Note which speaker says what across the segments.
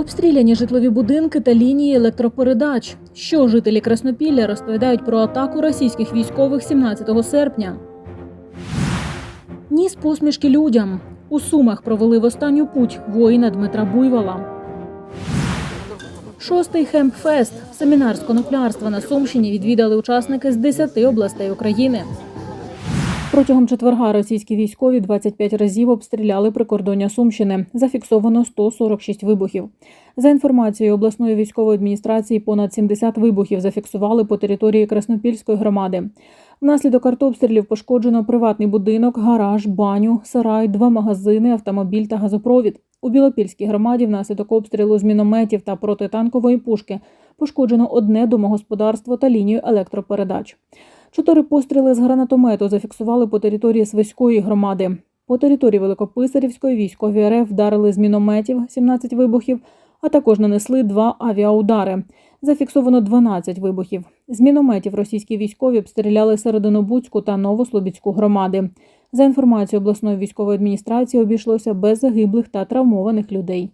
Speaker 1: Обстріляні житлові будинки та лінії електропередач. Що жителі Краснопілля розповідають про атаку російських військових 17 серпня. Ніс посмішки людям. У Сумах провели в останню путь воїна Дмитра Буйвола. Шостий хемпфест семінар з коноплярства на Сумщині відвідали учасники з 10 областей України. Протягом четверга російські військові 25 разів обстріляли прикордоння Сумщини. Зафіксовано 146 вибухів. За інформацією обласної військової адміністрації, понад 70 вибухів зафіксували по території Краснопільської громади. Внаслідок артобстрілів пошкоджено приватний будинок, гараж, баню, сарай, два магазини, автомобіль та газопровід. У Білопільській громаді внаслідок обстрілу з мінометів та протитанкової пушки пошкоджено одне домогосподарство та лінію електропередач. Чотири постріли з гранатомету зафіксували по території Свиської громади. По території Великописарівської військові РФ вдарили з мінометів 17 вибухів, а також нанесли два авіаудари. Зафіксовано 12 вибухів. З мінометів російські військові обстріляли Серединобудську та Новослобідську громади. За інформацією обласної військової адміністрації, обійшлося без загиблих та травмованих людей.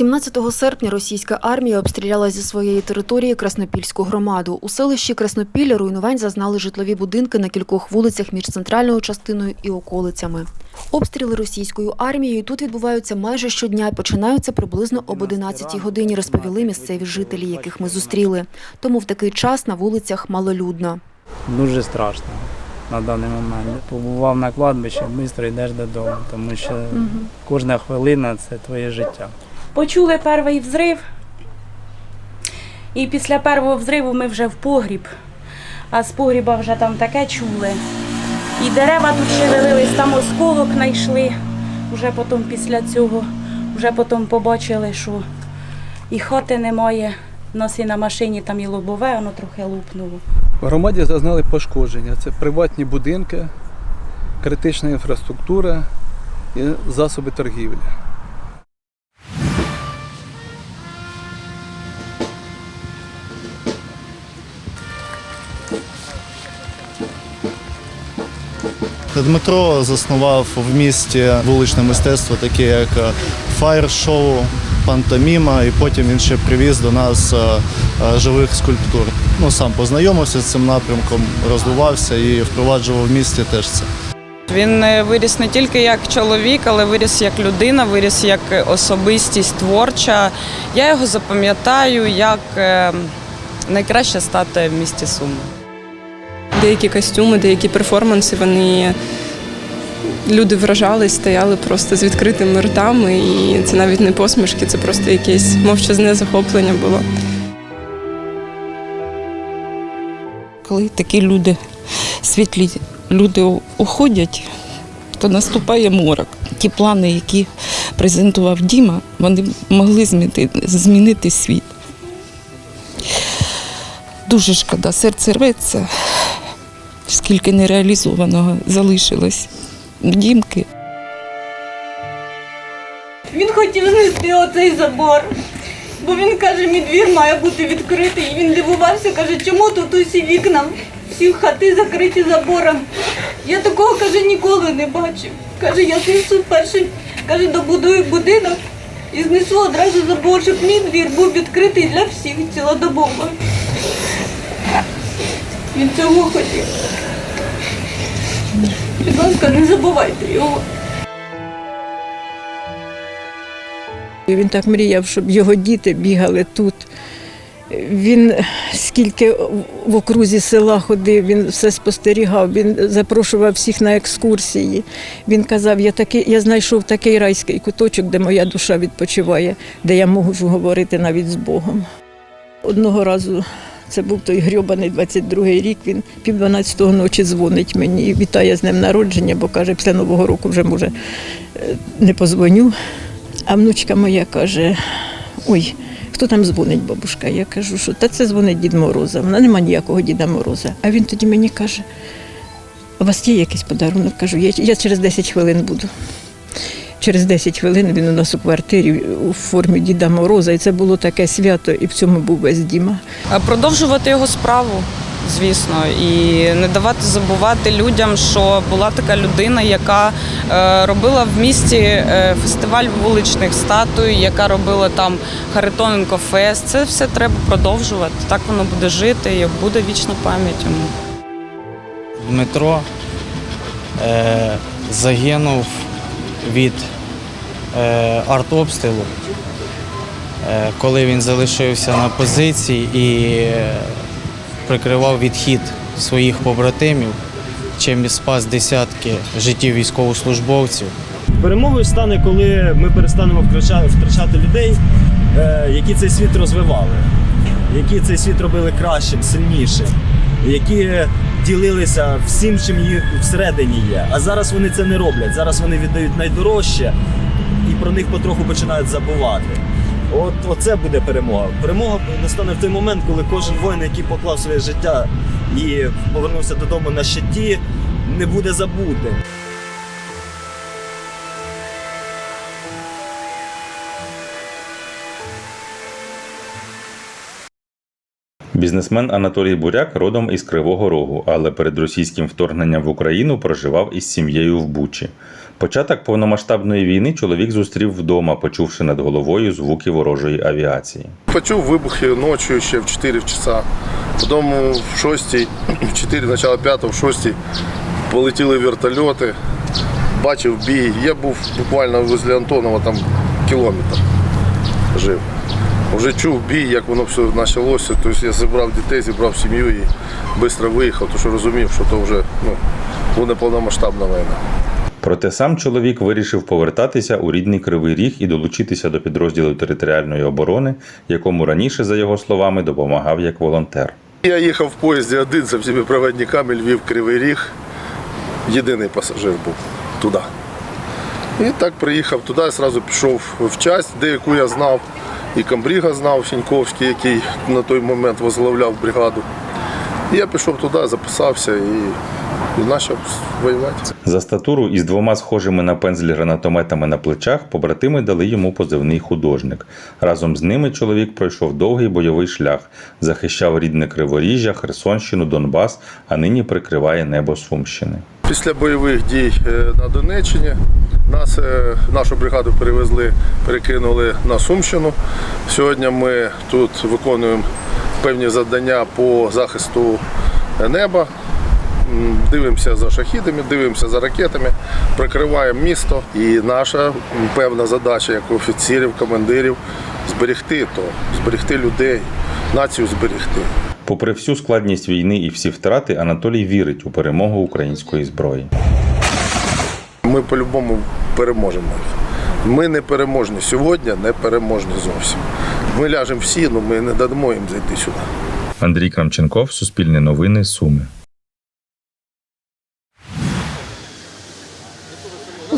Speaker 2: 17 серпня російська армія обстріляла зі своєї території Краснопільську громаду. У селищі Краснопілля руйнувань зазнали житлові будинки на кількох вулицях між центральною частиною і околицями. Обстріли російською армією тут відбуваються майже щодня і починаються приблизно об 11 годині, розповіли місцеві жителі, яких ми зустріли. Тому в такий час на вулицях малолюдно.
Speaker 3: Дуже страшно на даний момент. Побував на кладбищі, швидко йдеш додому, тому що кожна хвилина це твоє життя.
Speaker 4: Почули перший взрив. І після першого взриву ми вже в погріб. А з погріба вже там таке чули. І дерева тут шевелились, там осколок знайшли. Вже потім після цього, вже потім побачили, що і хати немає. У нас і на машині там і лобове, воно трохи лупнуло.
Speaker 5: В громаді зазнали пошкодження. Це приватні будинки, критична інфраструктура і засоби торгівлі.
Speaker 6: Дмитро заснував в місті вуличне мистецтво, таке як е, фаєр-шоу, пантоміма, і потім він ще привіз до нас е, е, живих скульптур. Ну, сам познайомився з цим напрямком, розвивався і впроваджував в місті теж це.
Speaker 7: Він виріс не тільки як чоловік, але виріс як людина, виріс як особистість творча. Я його запам'ятаю як е, найкраще стати в місті Суми.
Speaker 8: Деякі костюми, деякі перформанси, вони люди вражались, стояли просто з відкритими ртами, і це навіть не посмішки, це просто якесь мовчазне захоплення було.
Speaker 9: Коли такі люди, світлі люди уходять, то наступає морок. Ті плани, які презентував Діма, вони могли змінити, змінити світ. Дуже шкода, серце рветься, скільки нереалізованого залишилось Дімки.
Speaker 4: Він хотів знести оцей забор. Бо він каже, мій двір має бути відкритий. І він дивувався, каже, чому тут усі вікна, всі хати закриті забором. Я такого каже, ніколи не бачив. Каже, я знесу перший, каже, добудую будинок і знесу одразу забор, щоб мій двір був відкритий для всіх цілодобово. Він цього хотів. Ласка, не забувайте його.
Speaker 10: Він так мріяв, щоб його діти бігали тут. Він скільки в окрузі села ходив, він все спостерігав, він запрошував всіх на екскурсії. Він казав, я такий, я знайшов такий райський куточок, де моя душа відпочиває, де я можу говорити навіть з Богом. Одного разу це був той грьобаний 22-й рік. Він пів 12 ночі дзвонить мені і вітає з днем народження, бо каже, після Нового року вже може е, не позвоню. А внучка моя каже: ой, хто там дзвонить, бабушка? Я кажу, що та це дзвонить Дід Мороза. Вона нема ніякого Діда Мороза. А він тоді мені каже: у вас є якийсь подарунок? Кажу, я, я через 10 хвилин буду. Через 10 хвилин він у нас у квартирі у формі Діда Мороза, і це було таке свято, і в цьому був весь Діма.
Speaker 7: Продовжувати його справу, звісно, і не давати забувати людям, що була така людина, яка е, робила в місті е, фестиваль вуличних статуй, яка робила там Харитоненко Фест. Це все треба продовжувати. Так воно буде жити і буде вічна пам'ять йому.
Speaker 11: Дмитро е, загинув від е, артобстрілу, е, коли він залишився на позиції і е, прикривав відхід своїх побратимів, чим і спас десятки життів військовослужбовців.
Speaker 12: Перемогою стане, коли ми перестанемо втрачати, людей, які цей світ розвивали, які цей світ робили кращим, сильнішим, які ділилися всім, чим їх всередині є. А зараз вони це не роблять. Зараз вони віддають найдорожче і про них потроху починають забувати. От оце буде перемога. Перемога настане в той момент, коли кожен воїн, який поклав своє життя і повернувся додому на щиті, не буде забутим.
Speaker 13: Бізнесмен Анатолій Буряк родом із Кривого Рогу, але перед російським вторгненням в Україну проживав із сім'єю в Бучі. Початок повномасштабної війни чоловік зустрів вдома, почувши над головою звуки ворожої авіації.
Speaker 14: Почув вибухи ночі ще в 4 часа. Потім в 6, в 4, начало 5, в 6 полетіли вертольоти, бачив бій. Я був буквально возле Антонова там кілометр жив. Вже чув бій, як воно все почалося. Тобто я зібрав дітей, зібрав сім'ю і швидко виїхав, тому що розумів, що то вже ну, буде повномасштабна війна.
Speaker 13: Проте сам чоловік вирішив повертатися у рідний Кривий Ріг і долучитися до підрозділу територіальної оборони, якому раніше, за його словами, допомагав як волонтер.
Speaker 14: Я їхав в поїзді один за всіми проводниками Львів Кривий Ріг. Єдиний пасажир був туди. І так приїхав туди, одразу пішов в часть, деяку я знав. І комбріга знав Сіньковський, який на той момент возглавляв бригаду. І я пішов туди, записався і почав воювати.
Speaker 13: За статуру із двома схожими на пензлі гранатометами на плечах побратими дали йому позивний художник. Разом з ними чоловік пройшов довгий бойовий шлях, захищав рідне Криворіжжя, Херсонщину, Донбас, а нині прикриває небо Сумщини.
Speaker 14: Після бойових дій е, на Донеччині нас, е, нашу бригаду перевезли, перекинули на Сумщину. Сьогодні ми тут виконуємо певні завдання по захисту неба. Дивимося за шахідами, дивимося за ракетами, прикриваємо місто. І наша певна задача як офіцерів, командирів зберегти то, зберегти людей, націю зберегти.
Speaker 13: Попри всю складність війни і всі втрати, Анатолій вірить у перемогу української зброї.
Speaker 14: Ми по-любому переможемо. Ми не переможні сьогодні, не переможні зовсім. Ми ляжемо всі, але ми не дамо їм зайти сюди.
Speaker 13: Андрій Крамченков, Суспільне новини, Суми.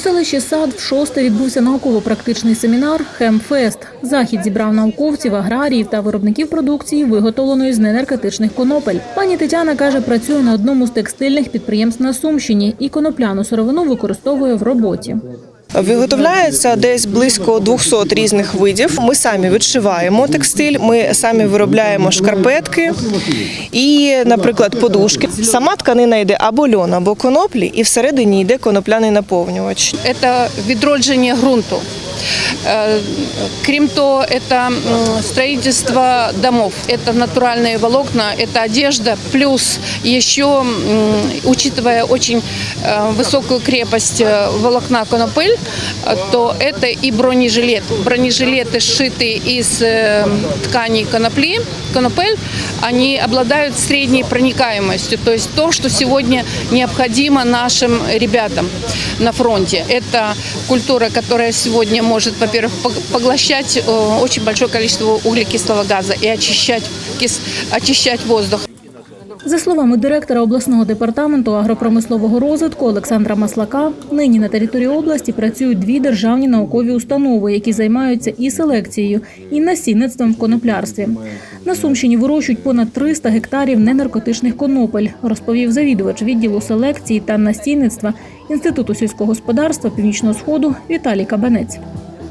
Speaker 1: Селищі Сад в шосте відбувся науково-практичний семінар «Хемфест». Захід зібрав науковців, аграріїв та виробників продукції, виготовленої з ненаркотичних конопель. Пані Тетяна каже, працює на одному з текстильних підприємств на Сумщині і конопляну сировину використовує в роботі.
Speaker 15: Виготовляється десь близько 200 різних видів. Ми самі відшиваємо текстиль, ми самі виробляємо шкарпетки і, наприклад, подушки. Сама тканина йде або льон, або коноплі, і всередині йде конопляний наповнювач.
Speaker 16: Це відродження ґрунту. Е, Крім того, это строительство домов, это натуральные волокна, это одежда, плюс еще, учитывая очень э, высокую крепость э, волокна конопель, э, то это и бронежилет. Бронежилеты, сшитые из э, тканей конопли, конопель, они обладают средней проникаемостью, то есть то, что сегодня необходимо нашим ребятам на фронте. Это культура, которая сегодня может, во-первых, пог- поглощать э, очень большое количество углекислого газа и очищать, очищать воздух.
Speaker 1: За словами директора обласного департаменту агропромислового розвитку Олександра Маслака, нині на території області працюють дві державні наукові установи, які займаються і селекцією, і насінництвом в коноплярстві. На Сумщині вирощують понад 300 гектарів ненаркотичних конопель, розповів завідувач відділу селекції та насінництва Інституту сільського господарства Північного Сходу Віталій Кабанець.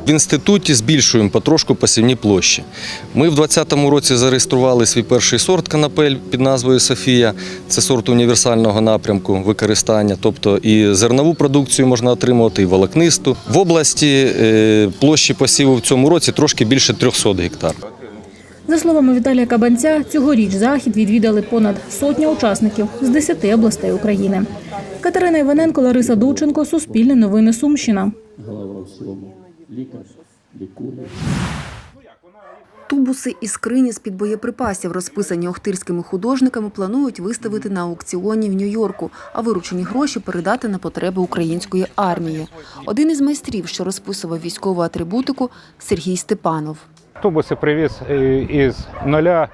Speaker 17: В інституті збільшуємо потрошку посівні площі. Ми в 2020 році зареєстрували свій перший сорт канапель під назвою Софія. Це сорт універсального напрямку використання, тобто і зернову продукцію можна отримувати, і волокнисту. В області е, площі посіву в цьому році трошки більше 300 гектар.
Speaker 1: За словами Віталія Кабанця, цьогоріч захід відвідали понад сотня учасників з 10 областей України. Катерина Іваненко, Лариса Дученко, Суспільне новини Сумщина.
Speaker 2: Тубуси і скрині з-під боєприпасів, розписані охтирськими художниками, планують виставити на аукціоні в Нью-Йорку, а виручені гроші передати на потреби української армії. Один із майстрів, що розписував військову атрибутику, Сергій Степанов.
Speaker 18: Автобуси привіз е, із нуля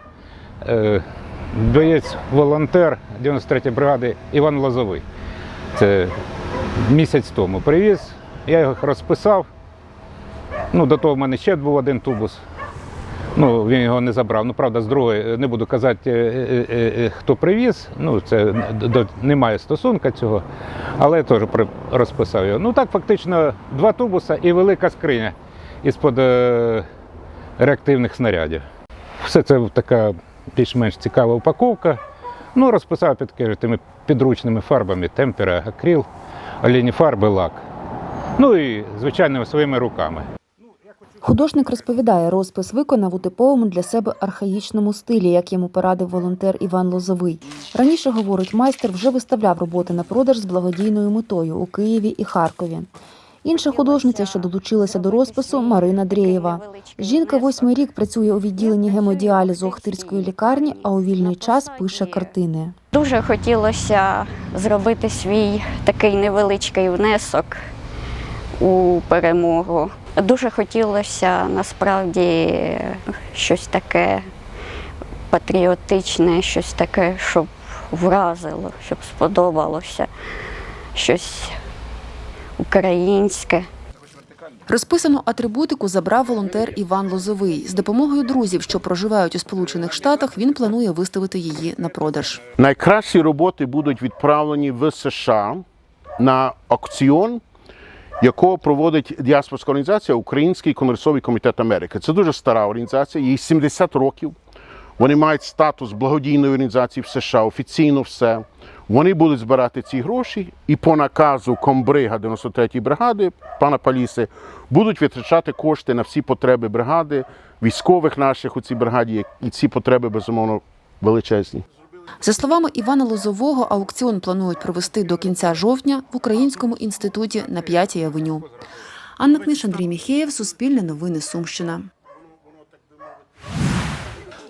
Speaker 18: е, боєць-волонтер 93-ї бригади Іван Лозовий. Це місяць тому привіз, я його розписав. Ну, до того в мене ще був один тубус. Ну, він його не забрав. Ну, правда, з другої не буду казати, е, е, е, хто привіз. Ну, це немає стосунка цього, але я теж розписав його. Ну так, фактично, два тубуса і велика скриня із-под е, реактивних снарядів. Все це така більш-менш цікава упаковка. Ну, розписав під тими підручними фарбами темпера, акрил, олійні фарби, лак. Ну і звичайними своїми руками.
Speaker 2: Художник розповідає, розпис виконав у типовому для себе архаїчному стилі, як йому порадив волонтер Іван Лозовий. Раніше, говорить майстер, вже виставляв роботи на продаж з благодійною метою у Києві і Харкові. Інша художниця, що долучилася до розпису, Марина Дрєєва. Жінка восьмий рік працює у відділенні гемодіалізу Охтирської лікарні, а у вільний час пише картини.
Speaker 19: Дуже хотілося зробити свій такий невеличкий внесок у перемогу. Дуже хотілося насправді щось таке патріотичне, щось таке, щоб вразило, щоб сподобалося, щось українське.
Speaker 2: Розписану атрибутику забрав волонтер Іван Лозовий. З допомогою друзів, що проживають у Сполучених Штатах, він планує виставити її на продаж.
Speaker 20: Найкращі роботи будуть відправлені в США на аукціон, якого проводить діаспорська організація Український конгресовий комітет Америки. Це дуже стара організація, їй 70 років. Вони мають статус благодійної організації в США, офіційно все. Вони будуть збирати ці гроші і по наказу комбрига 93-ї бригади пана Паліси будуть витрачати кошти на всі потреби бригади, військових наших у цій бригаді, і ці потреби безумовно величезні.
Speaker 2: За словами Івана Лозового, аукціон планують провести до кінця жовтня в Українському інституті на 5-й авеню. Анна Книш, Андрій Міхеєв, Суспільне новини Сумщина.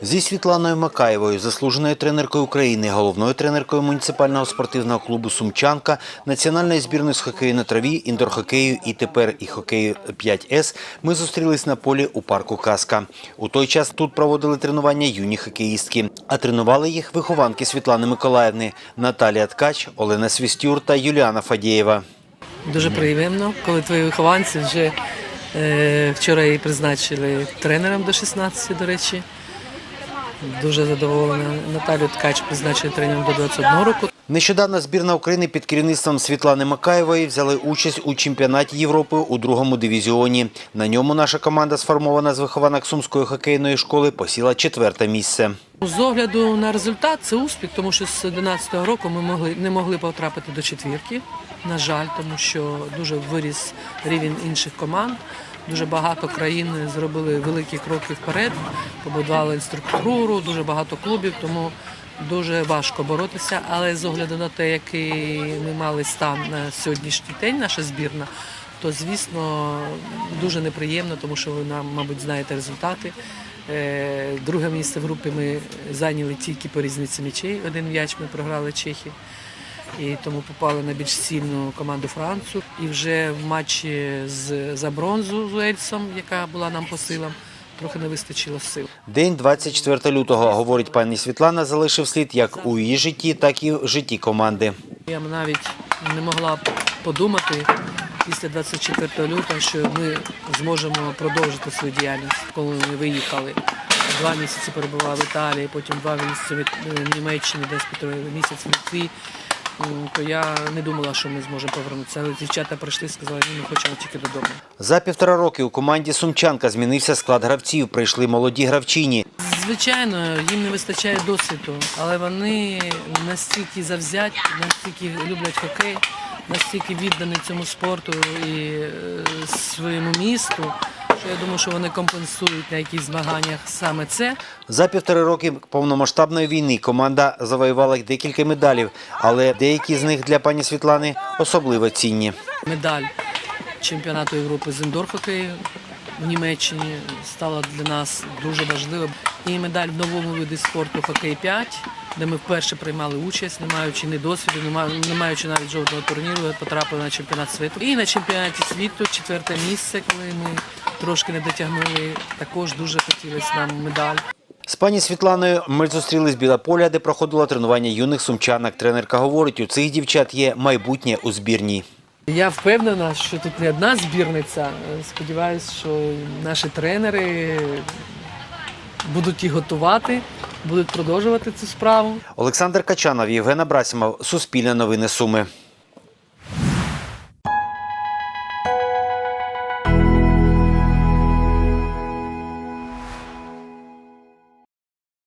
Speaker 21: Зі Світланою Макаєвою, заслуженою тренеркою України, головною тренеркою муніципального спортивного клубу Сумчанка, національної збірної з хокею на траві, індор-хокею і тепер і хокею 5С, ми зустрілись на полі у парку Каска. У той час тут проводили тренування юні хокеїстки, а тренували їх вихованки Світлани Миколаївни, Наталія Ткач, Олена Свістюр та Юліана Фадієва.
Speaker 22: Дуже приємно, коли твої вихованці вже е, вчора її призначили тренером до 16, до речі. Дуже задоволена. Наталю Ткач призначили тренером до 21 року.
Speaker 21: Нещодавно збірна України під керівництвом Світлани Макаєвої взяли участь у чемпіонаті Європи у другому дивізіоні. На ньому наша команда, сформована з вихованок Сумської хокейної школи, посіла четверте місце.
Speaker 22: З огляду на результат це успіх, тому що з 11 року ми могли не могли потрапити до четвірки. На жаль, тому що дуже виріс рівень інших команд. Дуже багато країн зробили великі кроки вперед, побудували інструктуру, дуже багато клубів, тому дуже важко боротися. Але з огляду на те, який ми мали стан на сьогоднішній день, наша збірна, то звісно дуже неприємно, тому що ви нам, мабуть, знаєте результати. Е, Друге місце в групі ми зайняли тільки по різниці м'ячей. Один м'яч ми програли Чехії. І тому попали на більш сильну команду Францію. І вже в матчі з за бронзу з Уельсом, яка була нам по силам, трохи не вистачило сил.
Speaker 21: День 24 лютого, говорить пані Світлана, залишив слід як у її житті, так і в житті команди.
Speaker 22: Я навіть не могла подумати після 24 лютого, що ми зможемо продовжити свою діяльність, коли ми виїхали. Два місяці перебували в Італії, потім два місяці в Німеччині, десь місяць в Литві. М, то я не думала, що ми зможемо повернутися. Але дівчата прийшли сказали, ні, ми хочемо тільки додому.
Speaker 21: За півтора роки у команді Сумчанка змінився склад гравців. Прийшли молоді гравчині.
Speaker 22: Звичайно, їм не вистачає досвіду, але вони настільки завзяті, настільки люблять хокей, настільки віддані цьому спорту і е, своєму місту, що я думаю, що вони компенсують на якісь змаганнях саме це.
Speaker 21: За півтори роки повномасштабної війни команда завоювала декілька медалів, але деякі з них для пані Світлани особливо цінні.
Speaker 22: Медаль чемпіонату Європи з індор-хокею в Німеччині стала для нас дуже важливою. І медаль в новому виді спорту хокей 5, де ми вперше приймали участь, не маючи ні досвіду, не маючи навіть жодного турніру, потрапили на чемпіонат світу. І на чемпіонаті світу четверте місце, коли ми трошки не дотягнули. Також дуже хотілося нам медаль.
Speaker 21: З пані Світланою ми зустрілись біля поля, де проходило тренування юних сумчанок. Тренерка говорить, у цих дівчат є майбутнє у збірній.
Speaker 22: Я впевнена, що тут не одна збірниця. Сподіваюсь, що наші тренери будуть їх готувати, будуть продовжувати цю справу.
Speaker 21: Олександр Качанов, Євген Абрасімов, Суспільне новини Суми.